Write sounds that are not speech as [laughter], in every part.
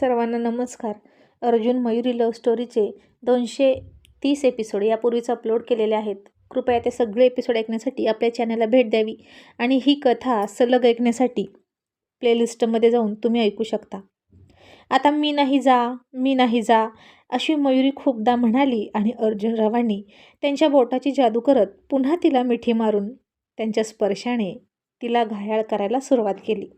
सर्वांना नमस्कार. अर्जुन मयुरी लव्ह स्टोरीचे दोनशे तीस एपिसोड यापूर्वीच अपलोड केलेले आहेत. कृपया ते सगळे एपिसोड ऐकण्यासाठी आपल्या चॅनलला भेट द्यावी आणि ही कथा सलग ऐकण्यासाठी प्लेलिस्टमध्ये जाऊन तुम्ही ऐकू शकता. आता मी नाही जा मी नाही जा अशी मयुरी खूपदा म्हणाली आणि अर्जुन रावांनी त्यांच्या बोटाची जादू करत पुन्हा तिला मिठी मारून त्यांच्या स्पर्शाने तिला घायाळ करायला सुरुवात केली.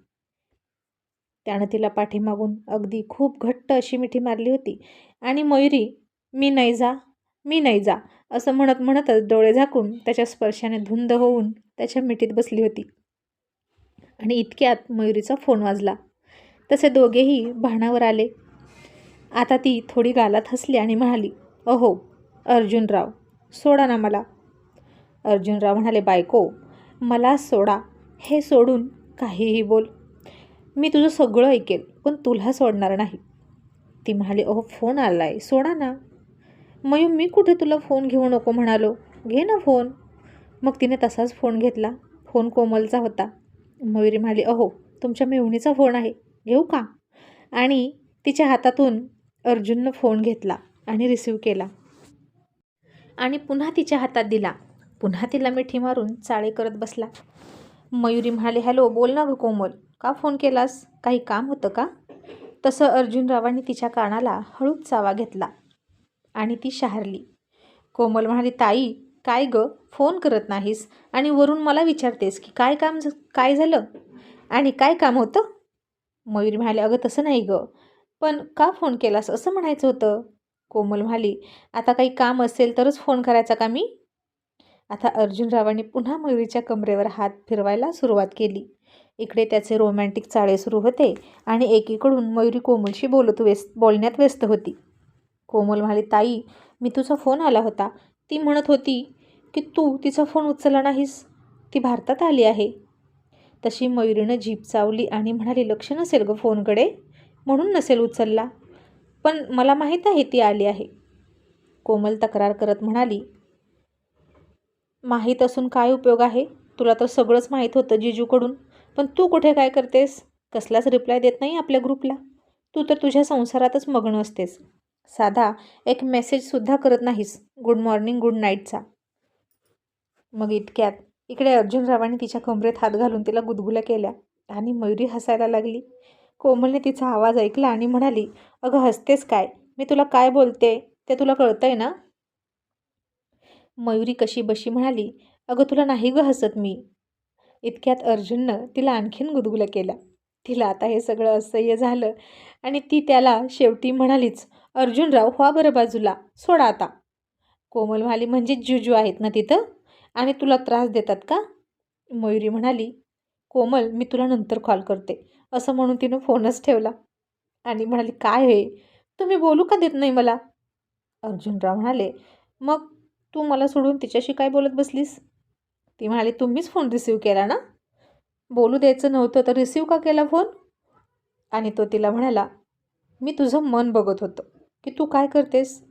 त्यानं तिला पाठीमागून अगदी खूप घट्ट अशी मिठी मारली होती. आणि मयुरी मी नाही जा मी नाही जा असं म्हणत म्हणतच डोळे झाकून त्याच्या स्पर्शाने धुंद होऊन त्याच्या मिठीत बसली होती. आणि इतक्यात मयुरीचा फोन वाजला. तसे दोघेही भाणावर आले. आता ती थोडी गालात हसली आणि म्हणाली अहो अर्जुनराव सोडा ना मला. अर्जुनराव म्हणाले बायको मला सोडा हे सोडून काहीही बोल. मी तुझं सगळं ऐकेल पण तुला सोडणार नाही. ती म्हणाली अहो फोन आला आहे सोडा ना. मयू मी कुठे तुला फोन घेऊ नको म्हणालो. घे ना फोन. मग तिने तसाच फोन घेतला. फोन कोमलचा होता. मयुरी म्हणाली अहो तुमच्या मेहुणीचा फोन आहे घेऊ का? आणि तिच्या हातातून अर्जुननं फोन घेतला आणि रिसीव केला. आणि पुन्हा तिच्या हातात दिला. पुन्हा तिला मिठी मारून चाळे करत बसला. मयुरी म्हणाले हॅलो बोल ना गं कोमल. का फोन केलास? काही काम होतं का? तसं अर्जुनरावांनी तिच्या कानाला हळूच चावा घेतला आणि ती शहारली. कोमल म्हणाली ताई काय ग? फोन करत नाहीस आणि वरून मला विचारतेस की काय काम काय झालं? आणि काय काम होतं? मयूरी म्हणाले अगं तसं नाही ग. पण का फोन केलास? असं म्हणायचं होतं. कोमल म्हणाली आता काही काम असेल तरच फोन करायचा का मी? आता अर्जुनरावांनी पुन्हा मयुरीच्या कमरेवर हात फिरवायला सुरुवात केली. इकडे त्याचे रोमॅन्टिक चाळे सुरू होते आणि एकीकडून मयुरी कोमलशी बोलत व्यस्त बोलण्यात व्यस्त होती. कोमल म्हणाली ताई मी तुझा फोन आला होता. ती म्हणत होती की तू तिचा फोन उचलला नाहीस. ती भारतात आली आहे. तशी मयुरीनं जीप चावली आणि म्हणाली लक्ष नसेल ग फोनकडे. म्हणून नसेल उचलला. पण मला माहीत आहे ती आली आहे. कोमल तक्रार करत म्हणाली माहीत असून काय उपयोग आहे? तुला तर सगळंच माहीत होतं जिजूकडून. पण तू कुठे काय करतेस? कसलाच रिप्लाय देत नाही आपल्या ग्रुपला तू तर तुझ्या संसारातच मग्न असतेस. साधा एक मेसेजसुद्धा करत नाहीस. गुड मॉर्निंग गुड नाईटचा मग इतक्यात इकडे अर्जुनरावाने तिच्या कमरेत हात घालून तिला गुदगुल्या केल्या आणि मयुरी हसायला लागली. कोमलने तिचा आवाज ऐकला आणि म्हणाली अगं हसतेस काय? मी तुला काय बोलते? ते तुला कळतंय ना? मयुरी कशी बशी म्हणाली अगं तुला नाही ग हसत मी. इतक्यात अर्जुननं तिला आणखीन गुदगुलं केलं. तिला आता हे सगळं असह्य झालं आणि ती त्याला शेवटी म्हणालीच अर्जुनराव व्हा बरं बाजूला सोडा आता. कोमल म्हणाली म्हणजे जुजू आहेत ना तिथं? आणि तुला त्रास देतात का? मयुरी म्हणाली कोमल मी तुला नंतर कॉल करते. असं म्हणून तिनं फोनच ठेवला आणि म्हणाली काय हे? तुम्ही बोलू का देत नाही मला? अर्जुनराव म्हणाले मग तू मला सोडून तिच्याशी काय बोलत बसलीस? ती म्हणाली तुम्हीच फोन रिसीव केला ना? बोलू द्यायचं नव्हतं तर रिसीव का केला फोन आणि तो तिला म्हणाला मी तुझं मन बघत होतं की तू काय करतेस?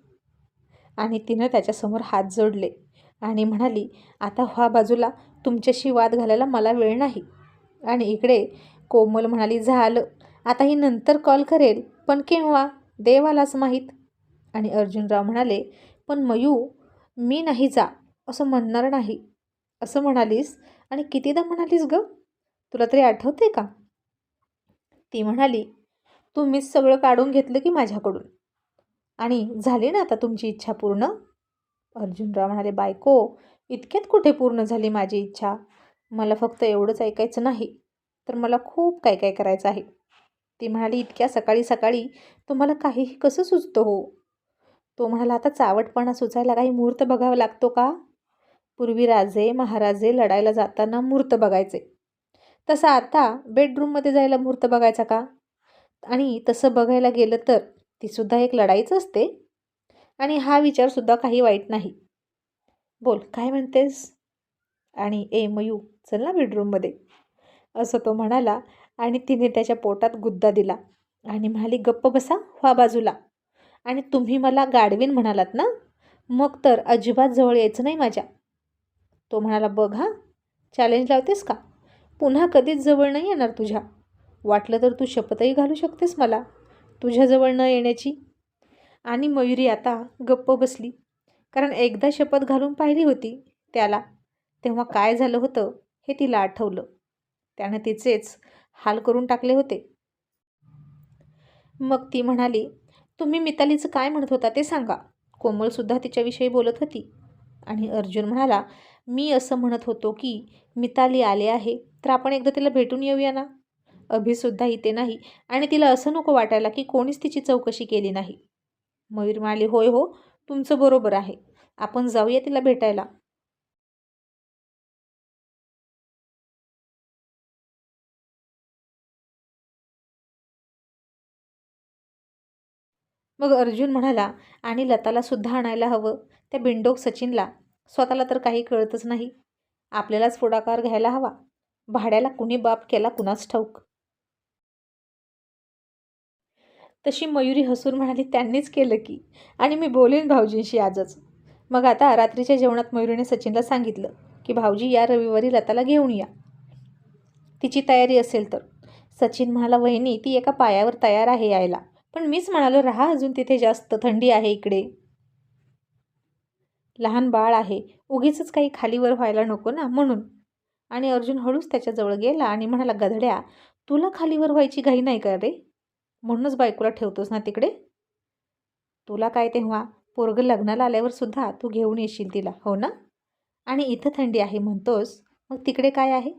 आणि तिनं त्याच्यासमोर हात जोडले आणि म्हणाली आता हा बाजूला तुमच्याशी वाद घालायला मला वेळ नाही. आणि इकडे कोमल म्हणाली झालं आता ही नंतर कॉल करेल पण केव्हा? देवालाच माहीत. आणि अर्जुनराव म्हणाले पण मयू मी नाही जा असं म्हणणार नाही. असं म्हणालीस? आणि कितीदा म्हणालीस ग? तुला तरी आठवते का? ती म्हणाली तुम्हीच सगळं काढून घेतलं की माझ्याकडून. आणि झाली ना आता तुमची इच्छा पूर्ण? अर्जुनराव म्हणाले बायको इतक्यात कुठे पूर्ण झाली माझी इच्छा? मला फक्त एवढंच ऐकायचं नाही तर मला खूप काय काय करायचं आहे. ती म्हणाली इतक्या सकाळी सकाळी तुम्हाला काहीही कसं सुचतं हो? तो म्हणाला आता चावटपणा सुचायला काही मुहूर्त बघावा लागतो का? पूर्वी राजे महाराजे लढायला जाताना मूर्त बघायचे. तसं आता बेडरूममध्ये जायला मूर्त बघायचा का? आणि तसं बघायला गेलं तर तीसुद्धा एक लढाईच असते. आणि हा विचारसुद्धा काही वाईट नाही. बोल काय म्हणतेस? आणि ए मयू चल ना बेडरूममध्ये असं तो म्हणाला आणि तिने त्याच्या पोटात गुद्दा दिला आणि म्हणाली गप्प बसा व्हा बाजूला. आणि तुम्ही मला गाडवीन म्हणालात ना? मग तर अजिबात जवळ यायचं नाही माझ्या. तो म्हणाला बघ हा चॅलेंज लावतेस का? पुन्हा कधीच जवळ नाही येणार तुझ्या. वाटलं तर तू शपथही घालू शकतेस मला तुझ्याजवळ न येण्याची. आणि मयुरी आता गप्प बसली कारण एकदा शपथ घालून पाहिली होती त्याला तेव्हा काय झालं होतं हे तिला आठवलं. त्यानं तिचेच हाल करून टाकले होते. मग ती म्हणाली तुम्ही मितालीचं काय म्हणत होता ते सांगा. कोमलसुद्धा तिच्याविषयी बोलत होती. आणि अर्जुन म्हणाला मी असं म्हणत होतो की मिताली आले आहे तर आपण एकदा तिला भेटून येऊया ना? अभिसुद्धा इथे नाही आणि तिला असं नको वाटायला की कोणीच तिची चौकशी केली नाही. मयूर म्हणाली होय हो तुमचं बरोबर आहे. आपण जाऊया तिला भेटायला. मग अर्जुन म्हणाला आणि लताला सुद्धा आणायला हवं. त्या बिंडोक सचिनला. स्वतःला तर काही कळतच नाही. आपल्यालाच पुढाकार घ्यायला हवा. भाड्याला कुणी बाप केला कुणाच ठाऊक? तशी मयुरी हसून म्हणाली त्यांनीच केलं की. आणि मी बोलेन भाऊजींशी आजच. मग आता रात्रीच्या जेवणात मयुरीने सचिनला सांगितलं की भाऊजी या रविवारी लताला घेऊन या. तिची तयारी असेल तर. सचिन म्हणाला वहिनी ती एका पायावर तयार आहे यायला. पण मीच म्हणालो राहा अजून तिथे जास्त थंडी आहे इकडे. लहान बाळ आहे उगीच काही खालीवर व्हायला नको ना म्हणून. आणि अर्जुन हळूच त्याच्याजवळ गेला आणि म्हणाला गधड्या तुला खालीवर व्हायची घाई नाही का रे? म्हणूनच बायकोला ठेवतोस ना तिकडे? तुला काय तेव्हा? पोरग लग्नाला आल्यावर सुद्धा तू घेऊन येशील तिला हो ना? आणि इथं थंडी आहे म्हणतोस मग तिकडे काय आहे?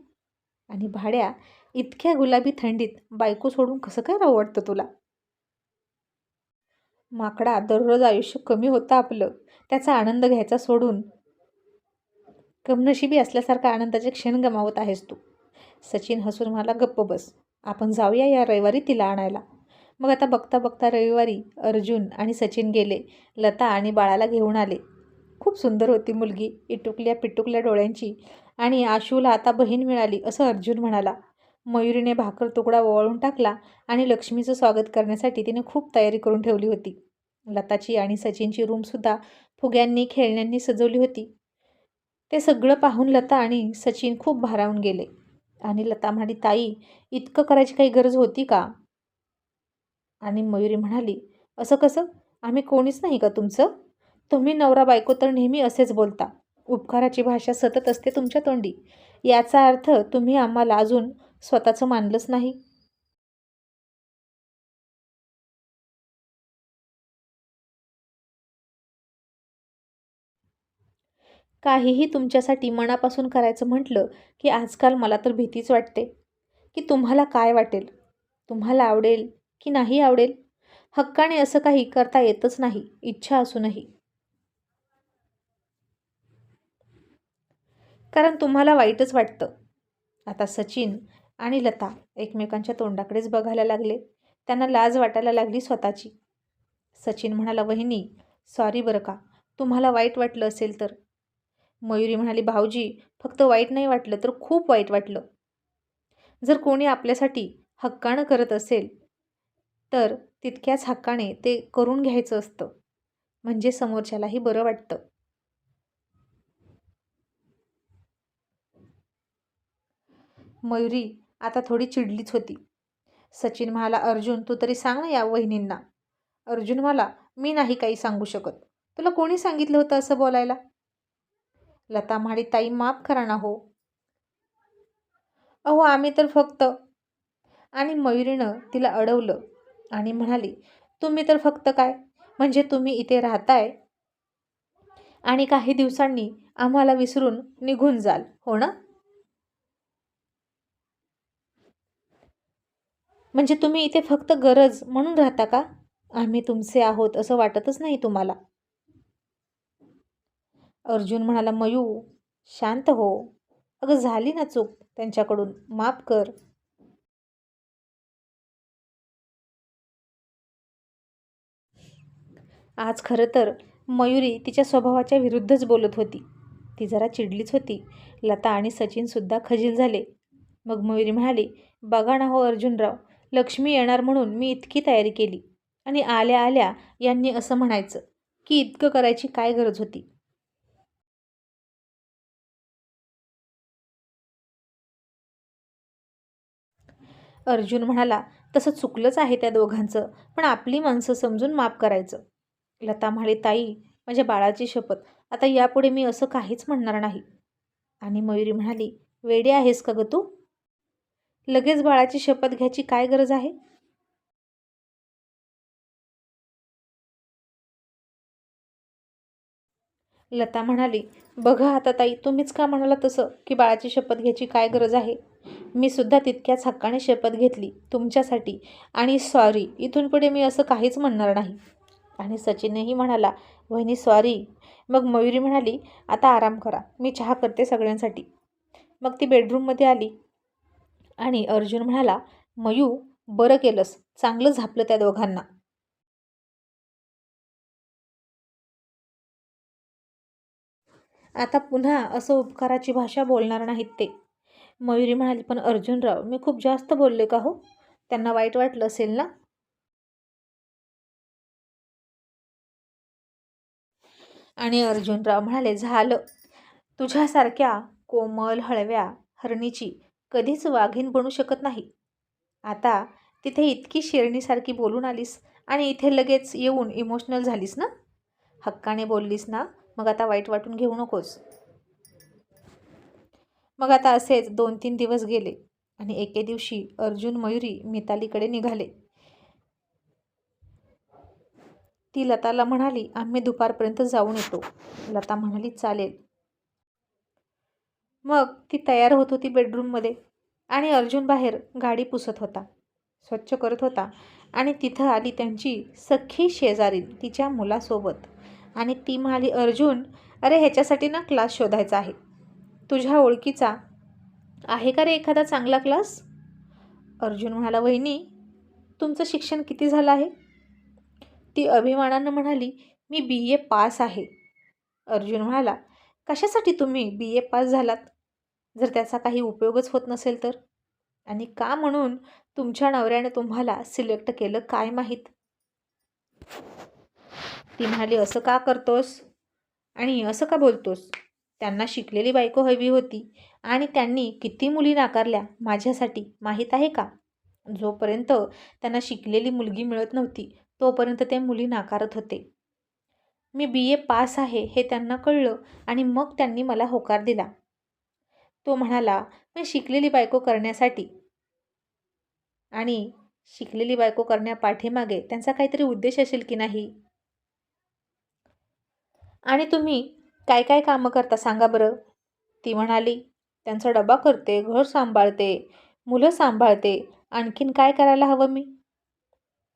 आणि भाड्या इतक्या गुलाबी थंडीत बायको सोडून कसं काय राहू वाटतं तुला? माकडा दररोज आयुष्य कमी होतं आपलं. त्याचा आनंद घ्यायचा सोडून. कमनशिबी असल्यासारखा आनंदाचे क्षण गमावत आहेस तू. सचिन हसून मला गप्प बस. आपण जाऊया या रविवारी तिला आणायला. मग आता बघता बघता रविवारी अर्जुन आणि सचिन गेले. लता आणि बाळाला घेऊन आले. खूप सुंदर होती मुलगी. इटुकल्या पिटुकल्या डोळ्यांची. आणि आशूला आता बहीण मिळाली असं अर्जुन म्हणाला. मयुरीने भाकर तुकडा ओवाळून टाकला आणि लक्ष्मीचं स्वागत करण्यासाठी तिने खूप तयारी करून ठेवली होती. लताची आणि सचिनची रूमसुद्धा फुग्यांनी खेळण्यांनी सजवली होती. ते सगळं पाहून लता आणि सचिन खूप भारावून गेले. आणि लता म्हणाली ताई इतकं करायची काही गरज होती का? आणि मयुरी म्हणाली असं कसं? आम्ही कोणीच नाही का तुमचं? तुम्ही नवरा बायको तर नेहमी असेच बोलता. उपकाराची भाषा सतत असते तुमच्या तोंडी. याचा अर्थ तुम्ही आम्हाला अजून स्वतःचं मानलंच नाही. काहीही तुमच्यासाठी मनापासून करायचं म्हटलं की आजकाल मला तर भीतीच वाटते. की तुम्हाला काय वाटेल? तुम्हाला आवडेल की नाही आवडेल? हक्काने असं काही करता येतच नाही इच्छा असूनही. कारण तुम्हाला वाईटच वाटतं. आता सचिन आणि लता एकमेकांच्या तोंडाकडेच बघायला लागले. त्यांना लाज वाटायला लागली स्वतःची. सचिन म्हणाला वहिनी सॉरी बरं का. तुम्हाला वाईट वाटलं असेल तर. मयुरी म्हणाली भाऊजी फक्त वाईट नाही वाटलं तर खूप वाईट वाटलं. जर कोणी आपल्यासाठी हक्कानं करत असेल तर तितक्याच हक्काने ते करून घ्यायचं असतं. म्हणजे समोरच्यालाही बरं वाटतं. मयुरी आता थोडी चिडलीच होती. सचिन म्हणाला अर्जुन तू तरी सांग ना या वहिनींना. अर्जुन मला मी नाही काही सांगू शकत. तुला कोणी सांगितलं होतं असं बोलायला? लता म्हणाली ताई माफ करा ना हो. अहो आम्ही तर फक्त आणि मयुरीनं तिला अडवलं आणि म्हणाली तुम्ही तर फक्त काय? म्हणजे तुम्ही इथे राहताय? आणि काही दिवसांनी आम्हाला विसरून निघून जाल हो ना? म्हणजे तुम्ही इथे फक्त गरज म्हणून राहता का? आम्ही तुमचे आहोत असं वाटतच नाही तुम्हाला. अर्जुन म्हणाला मयू शांत हो. अगं झाली ना चूक. त्यांच्याकडून माफ कर. आज खरं तर मयुरी तिच्या स्वभावाच्या विरुद्धच बोलत होती. ती जरा चिडलीच होती. लता आणि सचिनसुद्धा खजील झाले. मग मयुरी म्हणाली बघा ना हो अर्जुनराव लक्ष्मी येणार म्हणून मी इतकी तयारी केली. आणि आल्या आल्या यांनी असं म्हणायचं की इतकं करायची काय गरज होती? अर्जुन म्हणाला तसं चुकलंच आहे त्या दोघांचं पण आपली माणसं समजून माफ करायचं. लता म्हणाली ताई माझ्या बाळाची शपथ. आता यापुढे मी असं काहीच म्हणणार नाही. आणि मयुरी म्हणाली वेडे आहेस का ग तू? लगेच बाळाची शपथ घ्यायची काय गरज आहे? लता म्हणाली बघा आता ताई तुम्हीच का म्हणाला तसं की बाळाची शपथ घ्यायची काय गरज आहे? मी सुद्धा तितक्याच हक्काने शपथ घेतली तुमच्यासाठी. आणि सॉरी इथून पुढे मी असं काहीच म्हणणार नाही. आणि सचिनही म्हणाला वहिनी सॉरी मग मयुरी म्हणाली आता आराम करा मी चहा करते सगळ्यांसाठी. मग ती बेडरूममध्ये आली. आणि अर्जुन म्हणाला मयू बरं केलंस. चांगलं झापलं त्या दोघांना. आता पुन्हा असं उपकाराची भाषा बोलणार नाहीत ते. मयुरी म्हणाली पण अर्जुनराव मी खूप जास्त बोलले का हो? त्यांना वाईट वाटलं असेल ना? आणि अर्जुनराव म्हणाले झालं. तुझ्यासारख्या कोमल हळव्या हरणीची कधीच वाघीण बनू शकत नाही. आता तिथे इतकी शेरणीसारखी बोलून आलीस आणि इथे लगेच येऊन इमोशनल झालीस ना? हक्काने बोललीस ना? मग आता वाईट वाटून घेऊ नकोस. मग आता असेच दोन तीन दिवस गेले आणि एके दिवशी अर्जुन मयुरी मितालीकडे निघाले. ती लताला म्हणाली आम्ही दुपारपर्यंत जाऊन येतो. लता म्हणाली चालेल. मग ती तयार होत होती बेडरूममध्ये आणि अर्जुन बाहेर गाडी पुसत होता. स्वच्छ करत होता आणि तिथं आली त्यांची सख्खी शेजारी तिच्या मुलासोबत. आणि ती म्हणाली अर्जुन अरे ह्याच्यासाठी ना क्लास शोधायचा आहे. तुझ्या ओळखीचा आहे का रे एखादा चांगला क्लास अर्जुन म्हणाला वहिनी तुमचं शिक्षण किती झालं आहे? ती अभिमानानं म्हणाली मी बी ए पास आहे. अर्जुन म्हणाला कशासाठी तुम्ही बी ए पास झालात? जर त्याचा काही उपयोगच होत नसेल तर? आणि का म्हणून तुमच्या नवऱ्याने तुम्हाला सिलेक्ट केलं काय माहीत? ती म्हणाली असं का करतोस? आणि असं का बोलतोस? त्यांना शिकलेली बायको हवी होती आणि त्यांनी किती मुली नाकारल्या माझ्यासाठी माहीत आहे का? जोपर्यंत त्यांना शिकलेली मुलगी मिळत नव्हती तोपर्यंत ते मुली नाकारत होते. मी बी ए पास आहे हे त्यांना कळलं आणि मग त्यांनी मला होकार दिला. तो म्हणाला मी शिकलेली बायको करण्यासाठी. आणि शिकलेली बायको करण्या पाठीमागे त्यांचा काहीतरी उद्देश असेल की नाही? आणि तुम्ही काय काय कामं करता सांगा बरं. ती म्हणाली त्यांचा डबा करते घर सांभाळते मुलं सांभाळते आणखीन काय करायला हवं मी?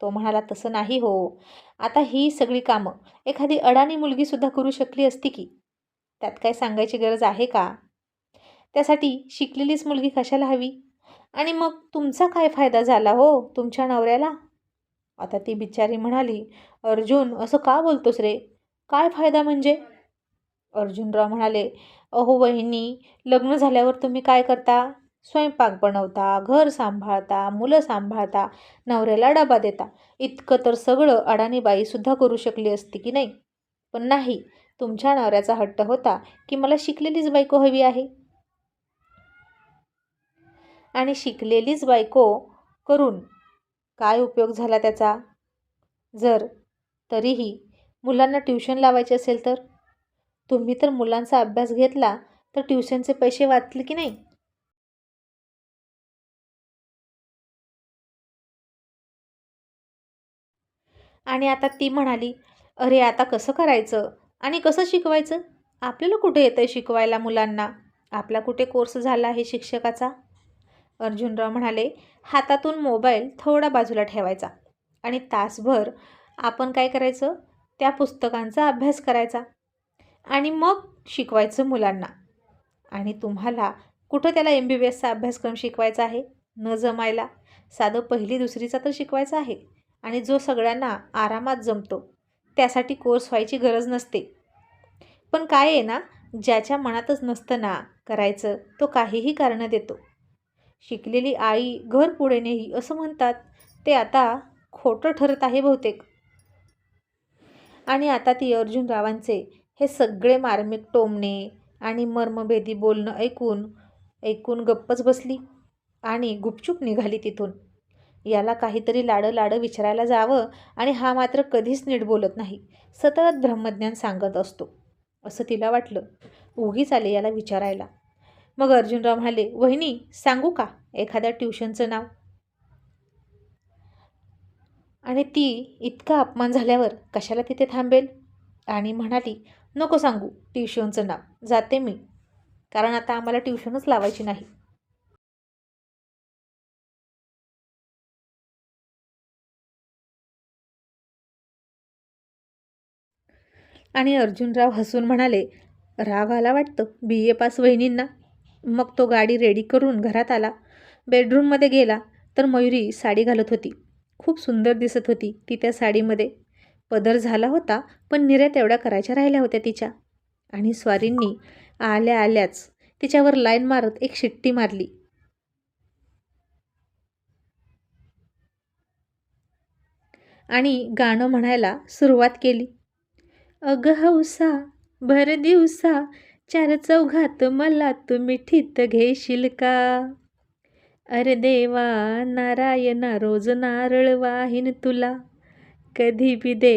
तो म्हणाला तसं नाही हो. आता ही सगळी कामं एखादी अडाणी मुलगीसुद्धा करू शकली असती की? त्यात काय सांगायची गरज आहे का? त्यासाठी शिकलेलीच मुलगी कशाला हवी? आणि मग तुमचा काय फायदा झाला हो तुमच्या नवऱ्याला? आता ती बिचारी म्हणाली अर्जुन असं का बोलतोस रे? काय फायदा म्हणजे? अर्जुनराव म्हणाले अहो वहिनी लग्न झाल्यावर तुम्ही काय करता? स्वयंपाक बनवता घर सांभाळता मुलं सांभाळता नवऱ्याला डबा देता. इतकं तर सगळं अडाणी बाईसुद्धा करू शकली असती की नाही? पण नाही तुमच्या नवऱ्याचा हट्ट होता की मला शिकलेलीच बायको हवी आहे. आणि शिकलेलीच बायको करून काय उपयोग झाला त्याचा? जर तरीही मुलांना ट्युशन लावायचे असेल तर? तुम्ही तर मुलांचा अभ्यास घेतला तर ट्युशनचे पैसे वाचले की नाही? आणि आता ती म्हणाली अरे आता कसं करायचं? आणि कसं शिकवायचं? आपल्याला कुठे येतं आहे शिकवायला मुलांना? आपला कुठे कोर्स झाला आहे शिक्षकाचा? अर्जुनराव म्हणाले हातातून मोबाईल थोडा बाजूला ठेवायचा आणि तासभर आपण काय करायचं? त्या पुस्तकांचा अभ्यास करायचा आणि मग शिकवायचं मुलांना. आणि तुम्हाला कुठं त्याला एम बी बी एसचा अभ्यासक्रम शिकवायचा आहे? न जमायला. साधं पहिली दुसरीचा तर शिकवायचा आहे आणि जो सगळ्यांना आरामात जमतो त्यासाठी कोर्स व्हायची गरज नसते. पण काय आहे ना ज्याच्या मनातच नसतं ना करायचं तो काहीही कारणं देतो. शिकलेली आई घर पुढे नेही असं म्हणतात. ते आता खोटं ठरत आहे बहुतेक. आणि आता ती अर्जुनरावांचे हे सगळे मार्मिक टोमणे आणि मर्मभेदी बोलणं ऐकून ऐकून गप्पच बसली आणि गुपचूप निघाली तिथून. याला काहीतरी लाडं लाडं विचारायला जावं आणि हा मात्र कधीच नीट बोलत नाही. सतत ब्रह्मज्ञान सांगत असतो. असं तिला वाटलं. उगीच आले याला विचारायला. मग अर्जुनराव म्हणाले वहिनी सांगू का एखाद्या ट्युशनचं नाव? आणि ती इतका अपमान झाल्यावर कशाला तिथे थांबेल? आणि म्हणाली नको सांगू ट्युशनचं नाव जाते मी. कारण आता आम्हाला ट्युशनच लावायची नाही. आणि अर्जुनराव हसून म्हणाले राग आला वाटतं बी ए पास वहिनींना. मग तो गाडी रेडी करून घरात आला. बेडरूममध्ये गेला तर मयुरी साडी घालत होती. खूप सुंदर दिसत होती ती त्या साडीमध्ये. पदर झाला होता पण निर्या तेवढ्या करायच्या राहिल्या होत्या तिच्या. आणि स्वारींनी आल्या आल्याच तिच्यावर लाईन मारत एक शिट्टी मारली. आणि गाणं म्हणायला सुरुवात केली. अग हौसा भर दिवसा चार चौघात मला तू मिठीत घेशील का? अरे देवा नारायणा रोज नारळ वाहीन तुला. कधी बी दे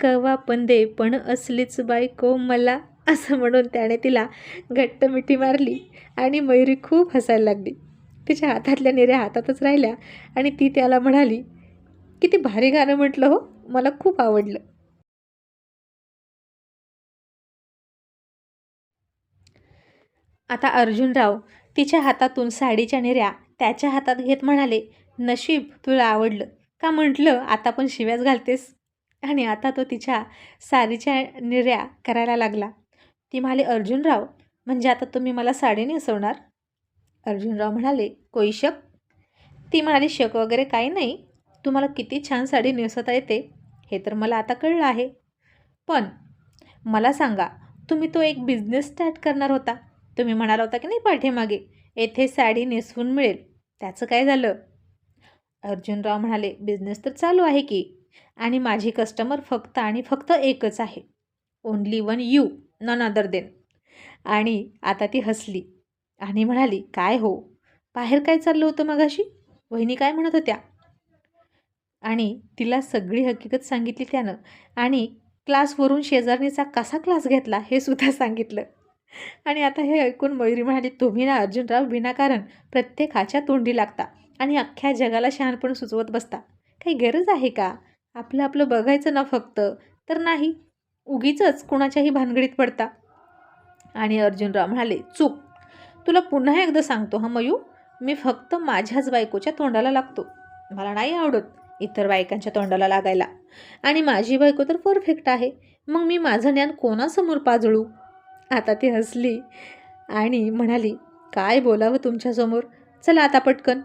कवा पण दे पण असलीच बायको मला. असं म्हणून त्याने तिला घट्ट मिठी मारली आणि मयुरी खूप हसायला लागली. तिच्या हातातल्या निऱ्या हातातच राहिल्या आणि ती त्याला म्हणाली किती भारी गाणं म्हटलं हो मला खूप आवडलं. आता अर्जुनराव तिच्या हातातून साडीच्या निऱ्या त्याच्या हातात घेत म्हणाले नशीब तुला आवडलं. का म्हटलं आता पण शिव्याच घालतेस? आणि आता तो तिच्या साडीच्या निर्या करायला लागला. ती म्हणाले अर्जुनराव म्हणजे आता तुम्ही मला साडी नेसवणार अर्जुनराव म्हणाले कोई शक? ती म्हणाली शक वगैरे काही नाही. तुम्हाला किती छान साडी नेसवता येते. हे तर मला आता कळलं आहे. पण मला सांगा तुम्ही तो एक बिझनेस स्टार्ट करणार होता. तुम्ही म्हणाला होता की नाही पाठीमागे? येथे साडी नेसवून मिळेल. त्याचं काय झालं? अर्जुनराव म्हणाले बिझनेस तर चालू आहे की. आणि माझी कस्टमर फक्त आणि फक्त एकच आहे. Only one you none other than आणि आता ती हसली आणि म्हणाली काय हो? बाहेर काय चाललं होतं मगाशी? वहिनी काय म्हणत होत्या? आणि तिला सगळी हकीकत सांगितली त्यानं. आणि क्लासवरून शेजारणीचा कसा क्लास घेतला हे सुद्धा सांगितलं. आणि आता हे ऐकून मयुरी म्हणाली तुम्ही ना अर्जुनराव विनाकारण प्रत्येकाच्या तोंडी लागता आणि अख्ख्या जगाला शहाणपण सुचवत बसता. काही गरज आहे का? आपलं आपलं बघायचं ना फक्त. तर नाही उगीच कुणाच्याही भानगडीत पडता. आणि अर्जुनराव म्हणाले चूक. तुला पुन्हा एकदा सांगतो हा मयू मी फक्त माझ्याच बायकोच्या तोंडाला लागतो. मला नाही आवडत इतर बायकांच्या तोंडाला लागायला. आणि माझी बायको तर परफेक्ट आहे. मग मी माझं ज्ञान कोणासमोर पाजळू? आता ती हसली आणि म्हणाली काय बोलावं तुमच्यासमोर? चला आता पटकन.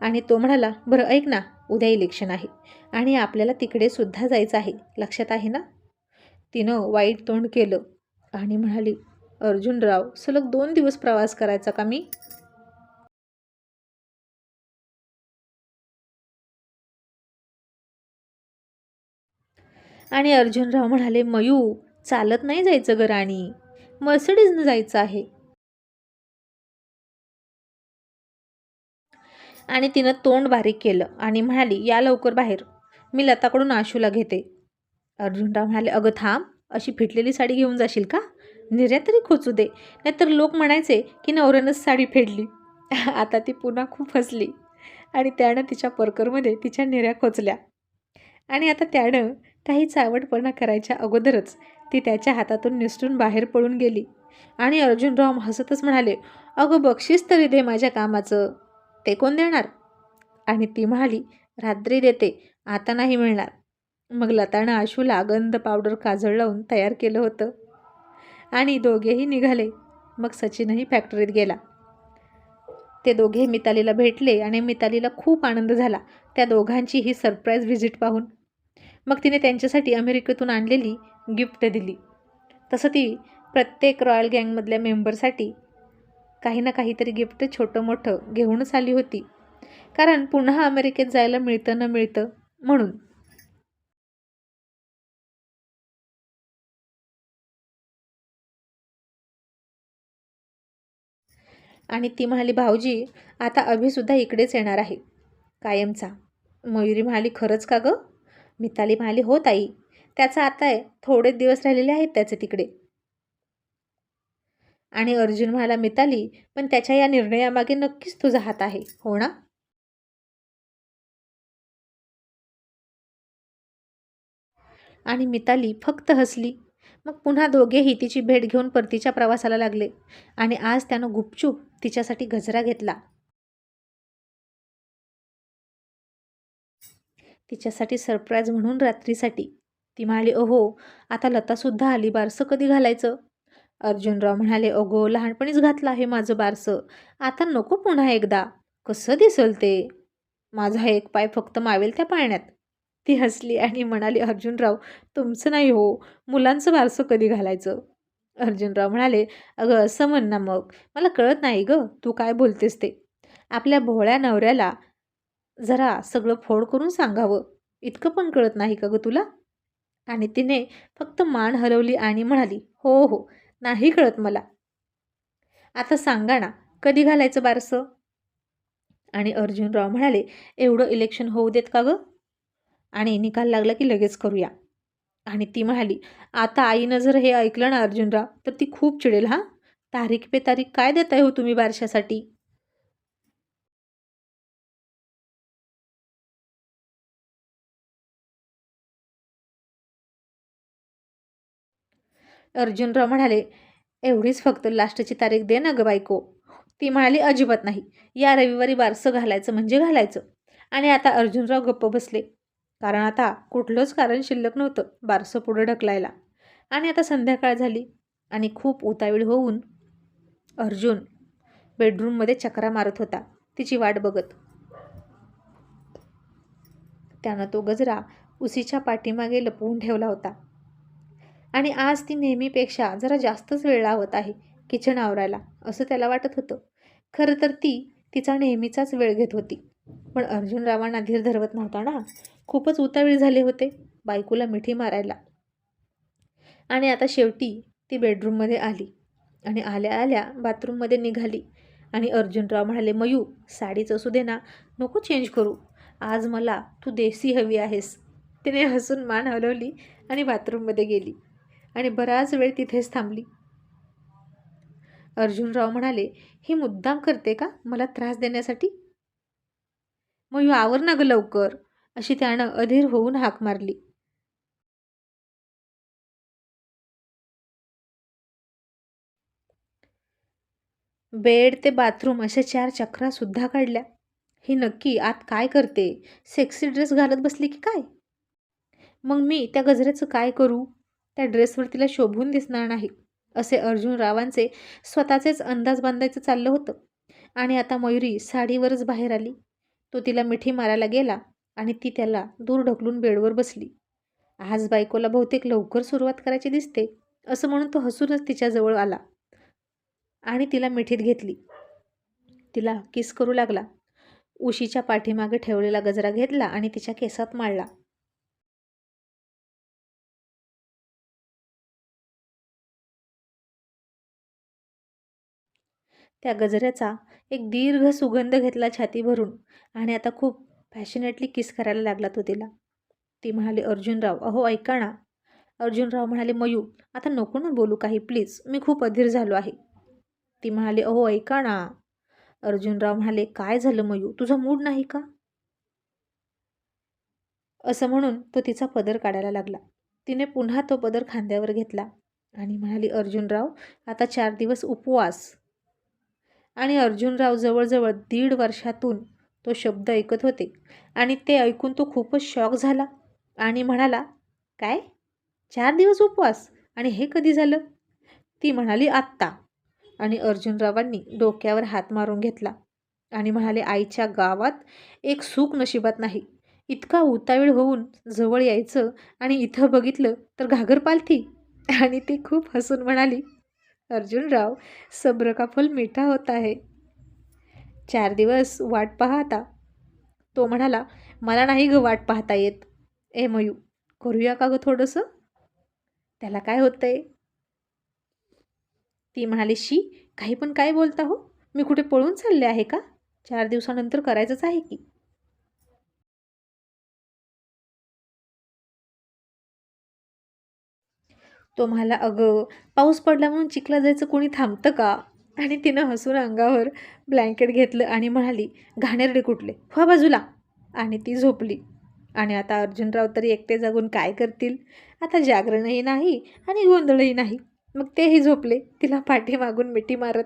आणि तो म्हणाला बरं ऐक ना उद्या इलेक्शन आहे आणि आपल्याला तिकडे सुद्धा जायचं आहे. लक्षात आहे ना? तिनं वाईट तोंड केलं आणि म्हणाली अर्जुनराव सलग दोन दिवस प्रवास करायचा का मी? आणि अर्जुनराव म्हणाले मयू चालत नाही जायचं ग राणी. मर्सिडीजनं जायचं आहे. आणि तिनं तोंड बारीक केलं आणि म्हणाली या लवकर बाहेर. मी लताकडून आशूला घेते. अर्जुनराव म्हणाले अगं थांब अशी फिटलेली साडी घेऊन जाशील का? निर्या तरी खोचू दे. नाहीतर लोक म्हणायचे की नवऱ्यानंच साडी फेडली. [laughs] आता ती पुन्हा खूप हसली. आणि त्यानं तिच्या परकरमध्ये तिच्या निर्या खोचल्या. आणि आता त्यानं काही चावटपणा करायच्या अगोदरच ती त्याच्या हातातून निसटून बाहेर पडून गेली. आणि अर्जुनराव हसतच म्हणाले अगं बक्षीस तरी दे माझ्या कामाचं. ते कोण देणार? आणि ती म्हणाली रात्री देते. आता नाही मिळणार. मग लतानं आशूला गंध पावडर काजळ लावून तयार केलं होतं. आणि दोघेही निघाले. मग सचिनही फॅक्टरीत गेला. ते दोघे मितालीला भेटले आणि मितालीला खूप आनंद झाला. त्या दोघांची ही सरप्राईज व्हिजिट पाहून. मग तिने त्यांच्यासाठी अमेरिकेतून आणलेली गिफ्ट दिली. तसं ती प्रत्येक रॉयल गँगमधल्या मेंबरसाठी काही ना काहीतरी गिफ्ट छोटं मोठं घेऊनच आली होती. कारण पुन्हा अमेरिकेत जायला मिळतं न मिळतं म्हणून. आणि ती म्हणाली भाऊजी आता अभिसुद्धा इकडेच येणार आहे. कायमचा. मयुरी म्हणाली खरंच का गं? मिताली म्हणाली हो ताई. त्याचा आता आहे. थोडेच दिवस राहिलेले आहेत त्याचे तिकडे. आणि अर्जुन म्हणाला मिताली पण त्याच्या या निर्णयामागे नक्कीच तुझा हात आहे. हो ना? आणि मिताली फक्त हसली. मग पुन्हा दोघेही तिची भेट घेऊन परतीच्या प्रवासाला लागले. आणि आज त्यानं गुपचूप तिच्यासाठी गजरा घेतला. तिच्यासाठी सरप्राईज म्हणून रात्रीसाठी. ती म्हणाली अहो आता लतासुद्धा आली बारसं कधी घालायचं? अर्जुनराव म्हणाले अगो लहानपणीच घातलं आहे माझं बारसं. आता नको पुन्हा एकदा. कसं दिसल ते? माझा एक पाय फक्त मावेल त्या पाळण्यात. ती हसली आणि म्हणाली अर्जुनराव तुमचं नाही हो. मुलांचं बारसं कधी घालायचं? अर्जुनराव म्हणाले अगं असं म्हण ना मग. मला कळत नाही गं. तू काय बोलतेस ते? आपल्या भोळ्या नवऱ्याला जरा सगळं फोड करून सांगावं. इतकं पण कळत नाही का गं तुला? आणि तिने फक्त मान हलवली आणि म्हणाली हो हो नाही कळत मला. आता सांगा ना कधी घालायचं बारसं? आणि अर्जुनराव म्हणाले एवढं इलेक्शन होऊ देत का गं? आणि निकाल लागला की लगेच करूया. आणि ती म्हणाली आता आईनं जर हे ऐकलं ना अर्जुनराव तर ती खूप चिडेल हां? तारीख पे तारीख काय देताय हो तुम्ही बारशासाठी? अर्जुनराव म्हणाले एवढीच फक्त लास्टची तारीख दे ना ग बायको. ती म्हणाली अजिबात नाही. या रविवारी बारसं घालायचं म्हणजे घालायचं. आणि आता अर्जुनराव गप्प बसले. कारण आता कुठलंच कारण शिल्लक नव्हतं बारसं पुढं ढकलायला. आणि आता संध्याकाळ झाली आणि खूप उतावीळ होऊन अर्जुन बेडरूममध्ये चक्रा मारत होता तिची वाट बघत. त्यानं तो गजरा उसीच्या पाठीमागे लपवून ठेवला होता. आणि आज ती नेहमीपेक्षा जरा जास्तच वेळ लावत आहे किचन आवरायला असं त्याला वाटत होतं. खरं तर ती तिचा नेहमीचाच वेळ घेत होती. पण अर्जुनरावांना धीर धरवत नव्हता ना. खूपच उतावीळ झाले होते बायकोला मिठी मारायला. आणि आता शेवटी ती बेडरूममध्ये आली आणि आल्या आल्या बाथरूममध्ये निघाली. आणि अर्जुनराव म्हणाले मयू साडीच असू दे ना. नको चेंज करू. आज मला तू देसी हवी आहेस. तिने हसून मान हलवली आणि बाथरूममध्ये गेली. आणि बराच वेळ तिथेच थांबली. अर्जुनराव म्हणाले ही मुद्दाम करते का? मला त्रास देण्यासाठी? मग आवर ना ग लवकर अशी त्यानं अधीर होऊन हाक मारली. बेड ते बाथरूम अशा चार चक्रा सुद्धा काढल्या. ही नक्की आत काय करते? सेक्सी ड्रेस घालत बसली की काय? मग मी त्या गजऱ्याचं काय करू? त्या ड्रेसवर तिला शोभून दिसणार नाही असे अर्जुन रावांचे स्वतःचेच अंदाज बांधायचं चाललं होतं. आणि आता मयुरी साडीवरच बाहेर आली. तो तिला मिठी मारायला गेला आणि ती त्याला दूर ढकलून बेडवर बसली. आज बायकोला बहुतेक लवकर सुरुवात करायची दिसते असं म्हणून तो हसूनच तिच्याजवळ आला आणि तिला मिठीत घेतली. तिला किस करू लागला. उशीच्या पाठीमागे ठेवलेला गजरा घेतला आणि तिच्या केसात माळला त्या गजऱ्याचा एक दीर्घ सुगंध घेतला छाती भरून आणि आता खूप पॅशनेटली किस करायला लागला तो तिला. ती म्हणाली अर्जुनराव अहो ऐका ना. अर्जुनराव म्हणाले मयू आता नको ना बोलू काही प्लीज मी खूप अधीर झालो आहे. ती म्हणाली अहो ऐका ना. अर्जुनराव म्हणाले काय झालं मयू? तुझा मूड नाही का? असं म्हणून तो तिचा पदर काढायला लागला. तिने पुन्हा तो पदर खांद्यावर घेतला आणि म्हणाली अर्जुनराव आता चार दिवस उपवास. आणि अर्जुनराव जवळजवळ दीड वर्षातून तो शब्द ऐकत होते. आणि ते ऐकून तो खूपच शॉक झाला आणि म्हणाला काय? चार दिवस उपवास? आणि हे कधी झालं? ती म्हणाली आत्ता. आणि अर्जुनरावांनी डोक्यावर हात मारून घेतला आणि म्हणाले आईच्या गावात एक सुख नशिबात नाही. इतका उतावीळ होऊन जवळ यायचं आणि इथं बघितलं तर घागर पालथी आणि ती खूप हसून म्हणाली अर्जुनराव सब्र का फल मिठा होत आहे. चार दिवस वाट पाहता. तो म्हणाला मला नाही ग वाट पाहता येत. ए मयू करूया का ग थोडंसं? त्याला काय होतंय? ती म्हणाली शी काही पण काय बोलता हो? मी कुठे पळून चालले आहे का? चार दिवसानंतर करायचंच आहे की. तो म्हणाला अगं पाऊस पडला म्हणून चिखला जायचं कोणी थांबतं का? आणि तिनं हसून अंगावर ब्लँकेट घेतलं आणि म्हणाली घाणेरडे कुठले? व्हा बाजूला. आणि ती झोपली. आणि आता अर्जुनराव तरी एकटे जागून काय करतील? आता जागरणही नाही आणि गोंधळही नाही. मग तेही झोपले तिला पाठीमागून मिठी मारत.